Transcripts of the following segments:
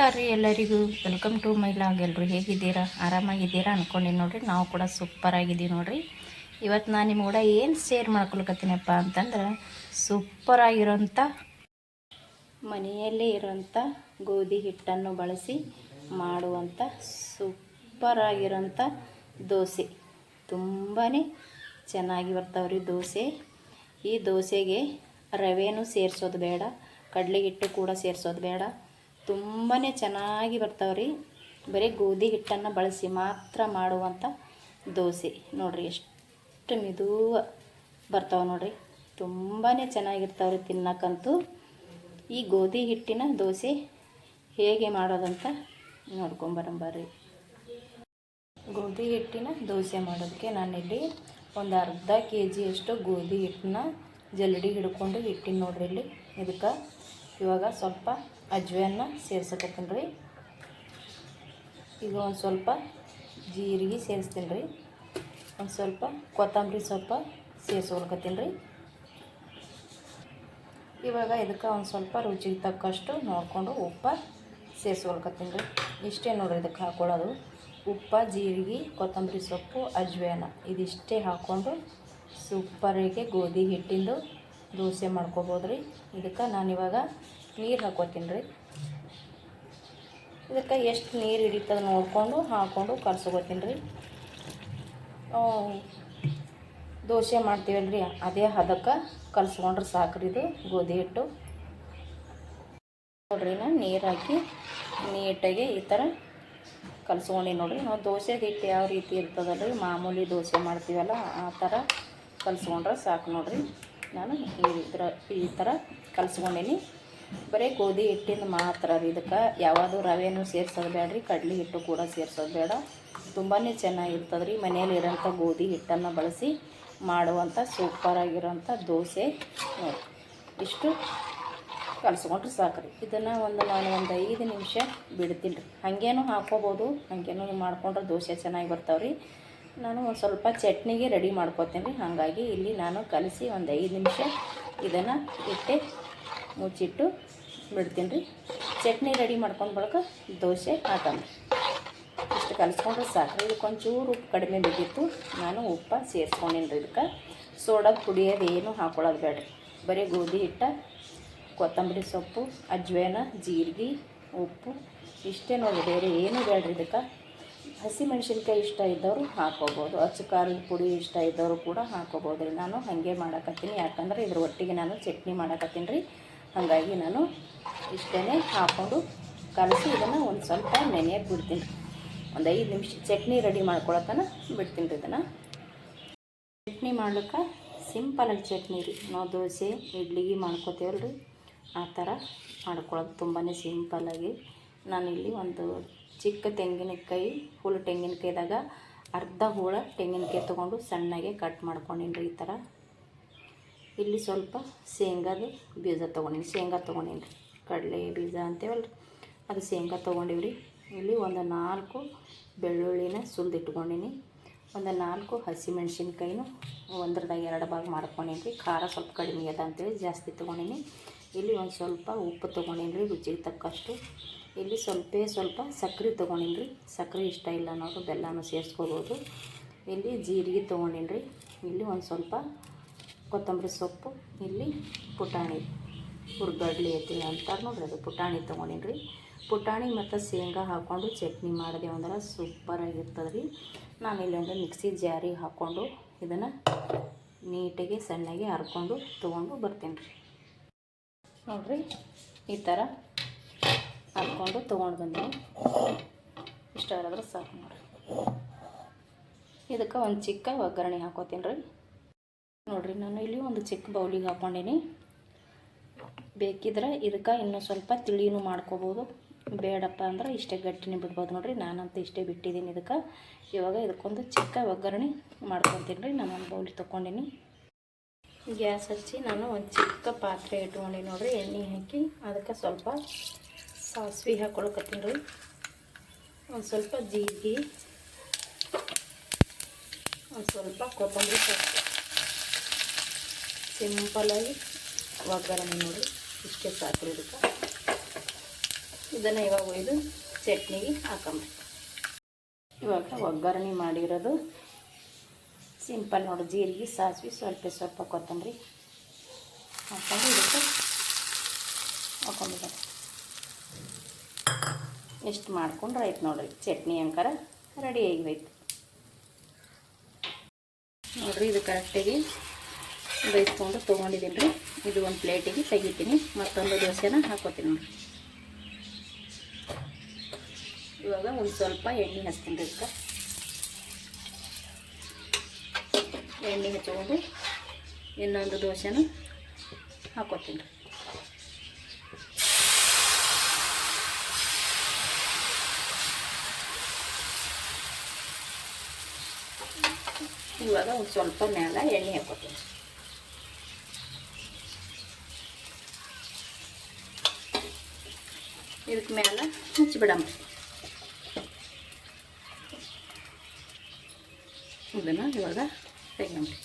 ನಮಸ್ಕಾರ ರೀ ಎಲ್ಲರಿಗೂ. ವೆಲ್ಕಮ್ ಟು ಮೈ ಲಾಗ್ ಎಲ್ಲರೂ ಹೇಗಿದ್ದೀರಾ? ಆರಾಮಾಗಿದ್ದೀರಾ ಅಂದ್ಕೊಂಡಿ ನೋಡಿರಿ. ನಾವು ಕೂಡ ಸೂಪರ್ ನೋಡಿರಿ. ಇವತ್ತು ನಾನು ನಿಮ್ಮ ಕೂಡ ಏನು ಶೇರ್ ಮಾಡ್ಕೊಳ್ಕತ್ತೀನಪ್ಪ ಅಂತಂದ್ರೆ ಸೂಪರ್ ಆಗಿರೋಂಥ ಮನೆಯಲ್ಲೇ ಇರೋಂಥ ಗೋಧಿ ಹಿಟ್ಟನ್ನು ಬಳಸಿ ಮಾಡುವಂಥ ಸೂಪರ್ ಆಗಿರೋಂಥ ದೋಸೆ. ತುಂಬಾ ಚೆನ್ನಾಗಿ ಬರ್ತಾವ್ರಿ ದೋಸೆ. ಈ ದೋಸೆಗೆ ರವೆನೂ ಸೇರಿಸೋದು ಬೇಡ ಕಡಲೆ ಹಿಟ್ಟು ಕೂಡ ಸೇರಿಸೋದು ಬೇಡ. ತುಂಬಾ ಚೆನ್ನಾಗಿ ಬರ್ತಾವ್ರಿ. ಬರೀ ಗೋಧಿ ಹಿಟ್ಟನ್ನು ಬಳಸಿ ಮಾತ್ರ ಮಾಡುವಂಥ ದೋಸೆ. ನೋಡಿರಿ ಎಷ್ಟು ಮೆದುವ ಬರ್ತಾವೆ ನೋಡಿರಿ. ತುಂಬಾ ಚೆನ್ನಾಗಿರ್ತಾವ್ರಿ ತಿನ್ನಕ್ಕಂತೂ. ಈ ಗೋಧಿ ಹಿಟ್ಟಿನ ದೋಸೆ ಹೇಗೆ ಮಾಡೋದಂತ ನೋಡ್ಕೊಂಬರಂಬರ್ರಿ ಗೋಧಿ ಹಿಟ್ಟಿನ ದೋಸೆ ಮಾಡೋದಕ್ಕೆ ನಾನಿಲ್ಲಿ ಒಂದು ಅರ್ಧ ಕೆ ಜಿಯಷ್ಟು ಗೋಧಿ ಹಿಟ್ಟನ್ನ ಜಲ್ಡಿ ಹಿಡ್ಕೊಂಡು ಇಟ್ಟಿನಿ ನೋಡ್ರಿ ಇಲ್ಲಿ. ಇದಕ್ಕೆ ಇವಾಗ ಸ್ವಲ್ಪ ಅಜ್ವೆಯನ್ನು ಸೇರ್ಸಕತ್ತೀನಿ ರೀ. ಈಗ ಒಂದು ಸ್ವಲ್ಪ ಜೀರಿಗೆ ಸೇರಿಸ್ತೀನಿ ರೀ. ಒಂದು ಸ್ವಲ್ಪ ಕೊತ್ತಂಬರಿ ಸೊಪ್ಪು ಸೇರಿಸ್ಕೊಳ್ಕತ್ತೀನಿ ರೀ. ಇವಾಗ ಇದಕ್ಕೆ ಒಂದು ಸ್ವಲ್ಪ ರುಚಿಗೆ ತಕ್ಕಷ್ಟು ನೋಡಿಕೊಂಡು ಉಪ್ಪು ಸೇರಿಸ್ಕೊಳ್ಕತ್ತೀನಿ ರೀ. ಇಷ್ಟೇ ನೋಡಿರಿ ಇದಕ್ಕೆ ಹಾಕ್ಕೊಳ್ಳೋದು ಉಪ್ಪು, ಜೀರಿಗೆ, ಕೊತ್ತಂಬರಿ ಸೊಪ್ಪು ಅಜ್ವೇನ ಇದಿಷ್ಟೇ ಹಾಕ್ಕೊಂಡು ಸೂಪರಿಗೆ ಗೋಧಿ ಹಿಟ್ಟಿಂದು ದೋಸೆ ಮಾಡ್ಕೊಬೋದು ರೀ ಇದಕ್ಕೆ ನಾನಿವಾಗ ನೀರು ಹಾಕೋತೀನಿ ರೀ ಇದಕ್ಕೆ ಎಷ್ಟು ನೀರು ಹಿಡಿತದ ನೋಡಿಕೊಂಡು ಹಾಕ್ಕೊಂಡು ಕಲ್ಸ್ಕೊತೀನಿ ರೀ ದೋಸೆ ಮಾಡ್ತೀವಲ್ಲ ರೀ ಅದೇ ಹದಕ್ಕೆ ಕಲ್ಸ್ಕೊಂಡ್ರೆ ಸಾಕ್ರಿ ಇದು, ಗೋಧಿ ಹಿಟ್ಟು. ನೋಡ್ರಿ ನಾನು ನೀರು ಹಾಕಿ ನೀಟಾಗಿ ಈ ಥರ ಕಲ್ಸ್ಕೊಂಡು ನೋಡ್ರಿ. ನಾವು ದೋಸೆ ಹಿಟ್ಟು ಯಾವ ರೀತಿ ಇರ್ತದಲ್ಲ ರೀ ಮಾಮೂಲಿ ದೋಸೆ ಮಾಡ್ತೀವಲ್ಲ, ಆ ಥರ ಕಲ್ಸ್ಕೊಂಡ್ರೆ ಸಾಕು ನೋಡ್ರಿ. ನಾನು ಇದ್ರ, ಈ ಥರ ಕಲ್ಸ್ಕೊಂಡೀನಿ. ಬರೀ ಗೋಧಿ ಹಿಟ್ಟಿಂದ ಮಾತ್ರ ರೀ ಇದಕ್ಕೆ. ಯಾವುದು ರವೆನೂ ಸೇರ್ಸೋದು ಬೇಡ್ರಿ ಕಡಲೆ ಹಿಟ್ಟು ಕೂಡ ಸೇರ್ಸೋದು ಬೇಡ. ತುಂಬಾ ಚೆನ್ನಾಗಿರ್ತದೆ ರೀ ಮನೇಲಿರೋಂಥ ಗೋಧಿ ಹಿಟ್ಟನ್ನು ಬಳಸಿ ಮಾಡುವಂಥ ಸೂಪರಾಗಿರೋಂಥ ದೋಸೆ ನೋಡಿ. ಇಷ್ಟು ಕಲಿಸ್ಕೊಂಡ್ರೆ ಸಾಕು ರೀ ಇದನ್ನು ಒಂದು ನಾನು ಒಂದು ಐದು ನಿಮಿಷ ಬಿಡ್ತೀನಿ ರೀ. ಹಾಗೇನೂ ಹಾಕ್ಕೋಬೋದು. ಹಾಗೇನೂ ಮಾಡ್ಕೊಂಡ್ರೆ ದೋಸೆ ಚೆನ್ನಾಗಿ ಬರ್ತಾವೆ ರೀ ನಾನು ಒಂದು ಸ್ವಲ್ಪ ಚಟ್ನಿಗೆ ರೆಡಿ ಮಾಡ್ಕೋತೀನಿ. ಹಾಗಾಗಿ ಇಲ್ಲಿ ನಾನು ಕಲಸಿ ಒಂದು ಐದು ನಿಮಿಷ ಇದನ್ನು ಇಟ್ಟೆ, ಮುಚ್ಚಿಟ್ಟು ಬಿಡ್ತೀನಿ ರೀ. ಚಟ್ನಿ ರೆಡಿ ಮಾಡ್ಕೊಂಡು ಬಳಕ ದೋಸೆ ಹಾಕೊಂಡು ಇಷ್ಟು ಕಲಿಸ್ಕೊಂಡ್ರೆ ಸಾಕು ಇದಕ್ಕೆ ಒಂಚೂರು ಉಪ್ಪು ಕಡಿಮೆ ಬಿದ್ದಿತ್ತು ನಾನು ಉಪ್ಪು ಸೇರಿಸ್ಕೊಂಡೇನಿ ರೀ ಇದಕ್ಕೆ. ಸೋಡಾ ಕುಡಿಯೋದು ಏನು ಹಾಕೊಳ್ಳೋದು ಬೇಡ್ರಿ. ಬರೀ ಗೋಧಿ ಹಿಟ್ಟ, ಕೊತ್ತಂಬರಿ ಸೊಪ್ಪು, ಅಜ್ವೇನ, ಜೀರಿಗೆ, ಉಪ್ಪು. ಇಷ್ಟೇ ನೋಡಿ ಬೇರೆ ಏನೂ ಬೇಡ್ರಿ ಇದಕ್ಕೆ. ಹಸಿ ಮೆಣಸಿನ್ಕಾಯಿ ಇಷ್ಟ ಇದ್ದವರು ಹಾಕೋಬೋದು. ಅಚ್ಚು ಖಾರದ ಪುಡಿ ಇಷ್ಟ ಇದ್ದವರು ಕೂಡ ಹಾಕೋಬೋದು ರೀ. ನಾನು ಹಾಗೆ ಮಾಡಕತ್ತೀನಿ. ಯಾಕಂದ್ರೆ ಇದ್ರ ಒಟ್ಟಿಗೆ ನಾನು ಚಟ್ನಿ ಮಾಡಕತ್ತೀನಿ ರೀ. ಹಾಗಾಗಿ ನಾನು ಇಷ್ಟೇ ಹಾಕ್ಕೊಂಡು ಕಲಸಿ ಇದನ್ನು ಒಂದು ಸ್ವಲ್ಪ ನೆನೆಯಕ್ಕೆ ಬಿಡ್ತೀನಿ. ಒಂದು ಐದು ನಿಮಿಷ ಚಟ್ನಿ ರೆಡಿ ಮಾಡ್ಕೊಳತನ ಬಿಡ್ತೀನಿ ರೀ ಇದನ್ನು. ಚಟ್ನಿ ಮಾಡ್ಲಿಕ್ಕೆ ಸಿಂಪಲಾಗಿ ಚಟ್ನಿ ರೀ. ನಾವು ದೋಸೆ ಇಡ್ಲಿಗೆ ಮಾಡ್ಕೋತೇವಲ್ಲ ಆ ಥರ ಮಾಡ್ಕೊಳ್ಳೋದು ತುಂಬಾ ಸಿಂಪಲಾಗಿ ನಾನಿಲ್ಲಿ ಒಂದು ಚಿಕ್ಕ ತೆಂಗಿನಕಾಯಿ ಫುಲ್ ತೆಂಗಿನಕಾಯಿದಾಗ ಅರ್ಧ ಹೋಳ ತೆಂಗಿನಕಾಯಿ ತೊಗೊಂಡು ಸಣ್ಣಗೆ ಕಟ್ ಮಾಡ್ಕೊಂಡಿನಿ ಈ ಥರ ಇಲ್ಲಿ ಸ್ವಲ್ಪ ಶೇಂಗಾದ ಬೀಜ ತೊಗೊಂಡಿನಿ. ಶೇಂಗಾ ತೊಗೊಂಡಿನಿ ರೀ ಕಡಲೆ ಬೀಜ ಅಂತೇವಲ್ಲ ಅದು ಶೇಂಗಾ ರೀ ಇಲ್ಲಿ ಒಂದು ನಾಲ್ಕು ಬೆಳ್ಳುಳ್ಳಿನ ಸುಲಿದಿಟ್ಕೊಂಡಿನಿ. ಒಂದು ನಾಲ್ಕು ಹಸಿಮೆಣ್ಸಿನ್ಕಾಯಿನೂ ಒಂದ್ರದಾಗ ಎರಡು ಭಾಗ ಮಾಡ್ಕೊಂಡಿನಿ ರೀ ಖಾರ ಸ್ವಲ್ಪ ಕಡಿಮೆ ಅದ ಅಂತೇಳಿ ಜಾಸ್ತಿ ತೊಗೊಂಡಿನಿ. ಇಲ್ಲಿ ಒಂದು ಸ್ವಲ್ಪ ಉಪ್ಪು ತೊಗೊಂಡಿನಿ ರೀ ರುಚಿಗೆ ತಕ್ಕಷ್ಟು. ಇಲ್ಲಿ ಸ್ವಲ್ಪ ಸ್ವಲ್ಪ ಸಕ್ಕರೆ ತೊಗೊಂಡೀನಿ ಸಕ್ಕರೆ ಇಷ್ಟ ಇಲ್ಲ ಅನ್ನೋರು ಬೆಲ್ಲನೂ ಸೇರಿಸ್ಕೋಬೋದು. ಇಲ್ಲಿ ಜೀರಿಗೆ ತೊಗೊಂಡೀನಿ ಇಲ್ಲಿ ಒಂದು ಸ್ವಲ್ಪ ಕೊತ್ತಂಬರಿ ಸೊಪ್ಪು, ಇಲ್ಲಿ ಪುಟಾಣಿ, ಹುರ್ಗಡ್ಲಿ ಐತಿ ಅಂತಾರೆ ನೋಡ್ರಿ ಅದು ಪುಟಾಣಿ ತೊಗೊಂಡೀನಿ ಪುಟಾಣಿ ಮತ್ತು ಶೇಂಗಾ ಹಾಕ್ಕೊಂಡು ಚಟ್ನಿ ಮಾಡಿದೆ ಅಂದ್ರೆ ಸೂಪರಾಗಿರ್ತದೆ ರೀ ನಾನು ಇಲ್ಲೊಂದು ಮಿಕ್ಸಿ ಜಾರಿಗೆ ಹಾಕ್ಕೊಂಡು ಇದನ್ನು ನೀಟಾಗಿ ಸಣ್ಣಗೆ ಹರ್ಕೊಂಡು ತೊಗೊಂಡು ಬರ್ತೀನಿ ರೀ ನೋಡಿರಿ, ಈ ಥರ ಹರ್ಕೊಂಡು ತೊಗೊಂಡು ಬಂದೀನಿ ಇಷ್ಟ ಆದ್ರೆ ಸಾಕು ನೋಡಿರಿ. ಇದಕ್ಕೆ ಒಂದು ಚಿಕ್ಕ ಒಗ್ಗರಣೆ ಹಾಕೋತೀನಿ ರೀ. ನೋಡಿರಿ, ನಾನು ಇಲ್ಲಿ ಒಂದು ಚಿಕ್ಕ ಬೌಲಿಗೆ ಹಾಕ್ಕೊಂಡೀನಿ ಬೇಕಿದ್ರೆ ಇದಕ್ಕೆ ಇನ್ನೂ ಸ್ವಲ್ಪ ತಿಳಿನೂ ಮಾಡ್ಕೋಬೋದು. ಬೇಡಪ್ಪ ಅಂದ್ರೆ ಇಷ್ಟೇ ಗಟ್ಟಿನೇ ಬಿಡ್ಬೋದು ನೋಡಿರಿ. ನಾನಂತೂ ಇಷ್ಟೇ ಬಿಟ್ಟಿದ್ದೀನಿ ಇದಕ್ಕೆ. ಇವಾಗ ಇದಕ್ಕೊಂದು ಚಿಕ್ಕ ಒಗ್ಗರಣೆ ಮಾಡ್ಕೊತೀನಿ ರೀ. ನಾನು ಒಂದು ಬೌಲಿ ತೊಗೊಂಡೀನಿ. ಗ್ಯಾಸ್ ಹಚ್ಚಿ ನಾನು ಒಂದು ಚಿಕ್ಕ ಪಾತ್ರೆ ಇಟ್ಕೊಂಡೀನಿ ನೋಡಿರಿ. ಎಣ್ಣೆ ಹಾಕಿ ಅದಕ್ಕೆ ಸ್ವಲ್ಪ ಸಾಸಿವೆ ಹಾಕೊಳಕತ್ತೀನಿ ರೀ. ಒಂದು ಸ್ವಲ್ಪ ಜೀರಿಗೆ, ಒಂದು ಸ್ವಲ್ಪ ಕೊತ್ತಂಬರಿ ಸೊಪ್ಪು. ಸಿಂಪಲಾಗಿ ಒಗ್ಗರಣೆ ನೋಡಿ ಇಷ್ಟೇ ಸಾಕು ಇದಕ್ಕೆ. ಇದನ್ನು ಇವಾಗ ಒಯ್ದು ಚಟ್ನಿಗೆ ಹಾಕೊಂಬ ಇವಾಗ ಒಗ್ಗರಣೆ ಮಾಡಿರೋದು. ಸಿಂಪಲ್ ನೋಡಿ, ಜೀರಿಗೆ, ಸಾಸಿವೆ, ಸ್ವಲ್ಪ ಸ್ವಲ್ಪ ಕೊತ್ತಂಬರಿ. ಹಾಕೊಂಡು ಇದಕ್ಕೆ. ಹಾಕೊಂಡಿದ್ದಾರೆ. ಎಷ್ಟು ಮಾಡ್ಕೊಂಡ್ರೆ ಆಯ್ತು ನೋಡ್ರಿ. ಚಟ್ನಿ ಅಂಕಾರ ರೆಡಿ ಆಗಿರೈತೆ ನೋಡ್ರಿ, ಇದು ಕರೆಕ್ಟಾಗಿ ಬೇಯಿಸ್ಕೊಂಡು ತೊಗೊಂಡಿದ್ದೀನಿ ರೀ. ಇದು ಒಂದು ಪ್ಲೇಟಿಗೆ ತೆಗಿತೀನಿ. ಮತ್ತೊಂದು ದೋಸೆನ ಹಾಕೋತೀನಿ ನೋಡಿರಿ. ಇವಾಗ ಒಂದು ಸ್ವಲ್ಪ ಎಣ್ಣೆ ಹಚ್ತೀನಿ ರೀ ಎಣ್ಣೆ ಹಚ್ಕೊಂಡು ಇನ್ನೊಂದು ದೋಸೆನ ಹಾಕೋತೀನಿ ರೀ. ಇವಾಗ ಒಂದು ಸ್ವಲ್ಪ ಮ್ಯಾಲ ಎಣ್ಣೆ ಹಾಕೋತೀನಿ ಇದಕ್ಕೆ ಮ್ಯಾಲ ಮುಚ್ಚಿಬಿಡಮ್ಮ ಇದನ್ನು ಇವಾಗ ತೆಗಿಯಮ್ರಿ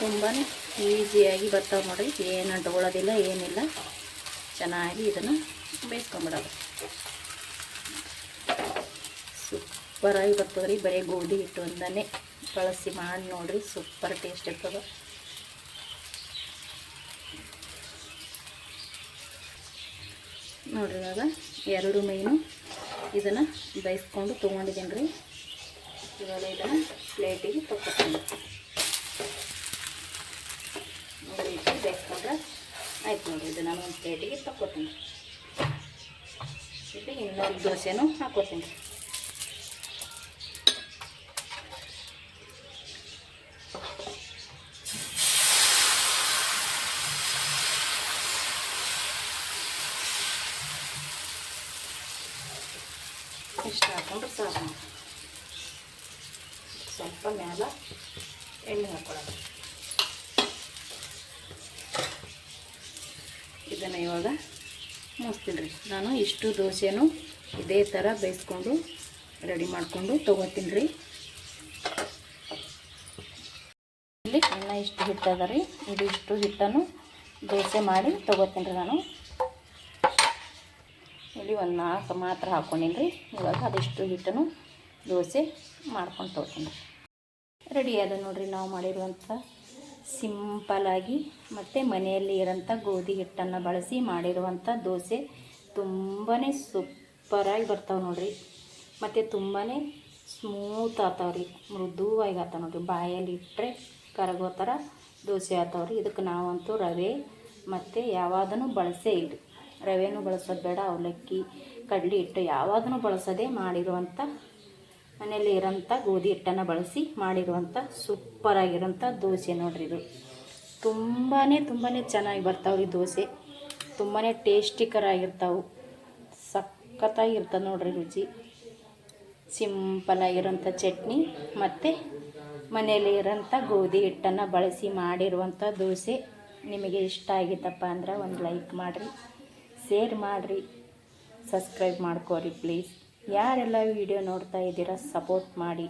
ತುಂಬಾ ಈಸಿಯಾಗಿ ಬರ್ತಾವೆ ನೋಡಿ ಏನು ಅಂಟ್ಕೊಳ್ಳೋದಿಲ್ಲ ಏನಿಲ್ಲ. ಚೆನ್ನಾಗಿ ಇದನ್ನು ಬೇಯಿಸ್ಕೊಂಬಿಡೋದು. ಸೂಪರಾಗಿ ರೀ, ಬರೀ ಗೋಧಿ ಹಿಟ್ಟು ಒಂದನೇ ಬಳಸಿ ಮಾಡಿ ನೋಡ್ರಿ, ಸೂಪರ್ ಟೇಸ್ಟ್ ಇರ್ತದೆ. ನೋಡ್ರಿ ಇವಾಗ ಎರಡು ಮೀನು ಇದನ್ನು ಬೇಯಿಸ್ಕೊಂಡು ತೊಗೊಂಡಿದ್ದೀನಿ ರೀ. ಇವಾಗ ಇದನ್ನು ಪ್ಲೇಟಿಗೆ ತೊಗೊತೀನಿ ನೋಡಿ, ಬೇಯಿಸ್ಕೊಂಡ್ರೆ ಆಯ್ತು ನೋಡಿರಿ ಇದು ನಾನು ಒಂದು ಪ್ಲೇಟಿಗೆ ತಕ್ಕೋತೀನಿ ಇದು ಇನ್ನೊಂದು ದೋಸೆನೂ ಹಾಕೋತೀನಿ ಇಷ್ಟು ಹಾಕೊಂಡ್ರೆ ಸಾಕು ಸ್ವಲ್ಪ ಮ್ಯಾಲ ಎಣ್ಣೆ ಹಾಕೊಳ್ಳೋದು. ಇದನ್ನು ಇವಾಗ ಮುಗಿಸ್ತೀನಿ ರೀ. ನಾನು ಇಷ್ಟು ದೋಸೆನೂ ಇದೇ ಥರ ಬೇಯಿಸ್ಕೊಂಡು ರೆಡಿ ಮಾಡಿಕೊಂಡು ತೊಗೋತೀನಿ ರೀ. ಇಲ್ಲಿ ಅನ್ನ ಇಷ್ಟು ಹಿಟ್ಟದ ರೀ. ಇದು ಇಷ್ಟು ಹಿಟ್ಟನ್ನು ದೋಸೆ ಮಾಡಿ ತೊಗೋತೀನಿ ರೀ ನಾನು. ಇಲ್ಲಿ ಒಂದು ನಾಲ್ಕು ಮಾತ್ರ ಹಾಕ್ಕೊಂಡಿನಿ ರೀ. ಇವಾಗ ಅದಿಷ್ಟು ಹಿಟ್ಟನ್ನು ದೋಸೆ ಮಾಡ್ಕೊಂಡು ತೊಗೊತೀನಿ ರೆಡಿ ಅದ ನೋಡಿರಿ ನಾವು ಮಾಡಿರುವಂಥ ಸಿಂಪಲಾಗಿ ಮತ್ತು ಮನೆಯಲ್ಲಿ ಇರೋಂಥ ಗೋಧಿ ಹಿಟ್ಟನ್ನು ಬಳಸಿ ಮಾಡಿರುವಂಥ ದೋಸೆ ತುಂಬಾ ಸೂಪರಾಗಿ ಬರ್ತಾವೆ ನೋಡಿರಿ. ಮತ್ತು ತುಂಬಾ ಸ್ಮೂತ್ ಆತಾವ ರೀ. ಮೃದುವಾಗಿ ಆಗ್ತಾವೆ ನೋಡಿರಿ. ಬಾಯಲ್ಲಿ ಇಟ್ಟರೆ ಕರಗೋ ಥರ ದೋಸೆ ಆತಾವ ರೀ. ಇದಕ್ಕೆ ನಾವಂತೂ ರವೆ ಮತ್ತು ಯಾವಾಗೂ ಬಳಸೇ ಇಲ್ಲ ರವೆನೂ ಬಳಸೋದು ಬೇಡ. ಅವಲಕ್ಕಿ, ಕಡಲೆ ಹಿಟ್ಟು ಯಾವಾಗೂ ಬಳಸೋದೇ ಮಾಡಿರುವಂಥ ಮನೆಯಲ್ಲಿ ಇರೋಂಥ ಗೋಧಿ ಹಿಟ್ಟನ್ನು ಬಳಸಿ ಮಾಡಿರುವಂಥ ಸೂಪರಾಗಿರೋಂಥ ದೋಸೆ ನೋಡ್ರಿ ಇದು. ತುಂಬಾ ತುಂಬಾ ಚೆನ್ನಾಗಿ ಬರ್ತಾವ್ರಿ ದೋಸೆ. ತುಂಬಾ ಟೇಸ್ಟಿಕರ ಆಗಿರ್ತಾವೆ. ಸಖತ್ತಾಗಿರ್ತದೆ ನೋಡ್ರಿ ರುಚಿ. ಸಿಂಪಲಾಗಿರೋಂಥ ಚಟ್ನಿ ಮತ್ತು ಮನೆಯಲ್ಲಿ ಇರೋಂಥ ಗೋಧಿ ಹಿಟ್ಟನ್ನು ಬಳಸಿ ಮಾಡಿರುವಂಥ ದೋಸೆ ನಿಮಗೆ ಇಷ್ಟ ಆಗಿತ್ತಪ್ಪ ಅಂದ್ರೆ ಒಂದು ಲೈಕ್ ಮಾಡಿರಿ. ಶೇರ್ ಮಾಡಿರಿ. ಸಬ್ಸ್ಕ್ರೈಬ್ ಮಾಡ್ಕೋರಿ ಪ್ಲೀಸ್ ಯಾರೆಲ್ಲ ವಿಡಿಯೋ ನೋಡ್ತಾ ಇದ್ದೀರಾ ಸಪೋರ್ಟ್ ಮಾಡಿ.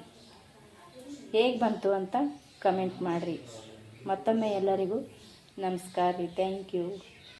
ಹೇಗೆ ಬಂತು ಅಂತ ಕಮೆಂಟ್ ಮಾಡಿರಿ. ಮತ್ತೊಮ್ಮೆ ಎಲ್ಲರಿಗೂ ನಮಸ್ಕಾರ ರೀ. Thank you